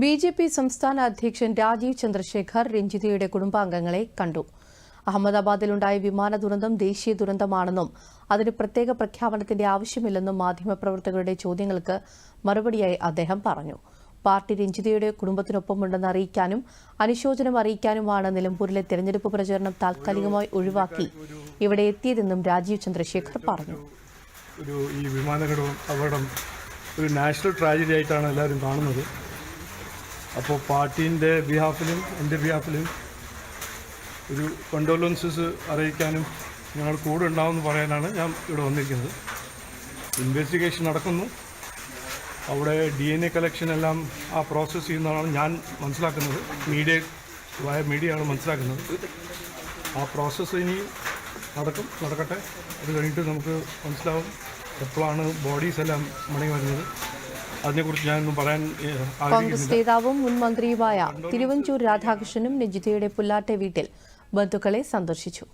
B J P സംസ്ഥാന അധ്യക്ഷൻ രാജീവ് ചന്ദ്രശേഖർ രഞ്ജിതയുടെ കുടുംബാംഗങ്ങളെ കണ്ടു. അഹമ്മദാബാദിലുണ്ടായ വിമാന ദുരന്തം ദേശീയ ദുരന്തമാണെന്നും അതിന് പ്രത്യേക പ്രഖ്യാപനത്തിന്റെ ആവശ്യമില്ലെന്നും മാധ്യമപ്രവർത്തകരുടെ ചോദ്യങ്ങൾക്ക് മറുപടിയായി അദ്ദേഹം പറഞ്ഞു. പാർട്ടി രഞ്ജിതയുടെ കുടുംബത്തിനൊപ്പമുണ്ടെന്ന് അറിയിക്കാനും അനുശോചനം അറിയിക്കാനുമാണ് നിലമ്പൂരിലെ തെരഞ്ഞെടുപ്പ് പ്രചരണം താൽക്കാലികമായി ഒഴിവാക്കി ഇവിടെ എത്തിയതെന്നും രാജീവ് ചന്ദ്രശേഖർ പറഞ്ഞു. ഒരു ഈ വിമാനഘടകം അപകടം ഒരു നാഷണൽ ട്രാജഡി ആയിട്ടാണ് എല്ലാവരും കാണുന്നത്. അപ്പോൾ പാർട്ടീന്റെ ബിഹാഫിലും എന്റെ ബിഹാഫിലും ഒരു കണ്ടോലൻസസ് അറിയിക്കാനും ഞങ്ങൾ കൂടെ ഉണ്ടാവുമെന്ന് പറയാനാണ് ഞാൻ ഇവിടെ വന്നിരിക്കുന്നത്. ഇൻവെസ്റ്റിഗേഷൻ നടക്കുന്നു. അവിടെ ഡി എൻ എ കളക്ഷൻ എല്ലാം ആ പ്രോസസ്സ് ചെയ്യുന്നതാണ് ഞാൻ മനസ്സിലാക്കുന്നത്. മീഡിയ വയ മീഡിയയാണ് മനസ്സിലാക്കുന്നത്. ആ പ്രോസസ്സ് ഇനി നടക്കും നടക്കട്ടെ. അത് കഴിഞ്ഞിട്ട് നമുക്ക് മനസ്സിലാവും എപ്പോഴാണ് ബോഡീസ് എല്ലാം മടങ്ങി വരുന്നത്. അതിനെക്കുറിച്ച് ഞാനൊന്നും പറയാൻ കോൺഗ്രസ് നേതാവും മുൻ മന്ത്രിയുമായ തിരുവഞ്ചൂർ രാധാകൃഷ്ണനും രഞ്ജിതയുടെ പുല്ലാട്ടെ വീട്ടിൽ ബന്ധുക്കളെ സന്ദർശിച്ചു.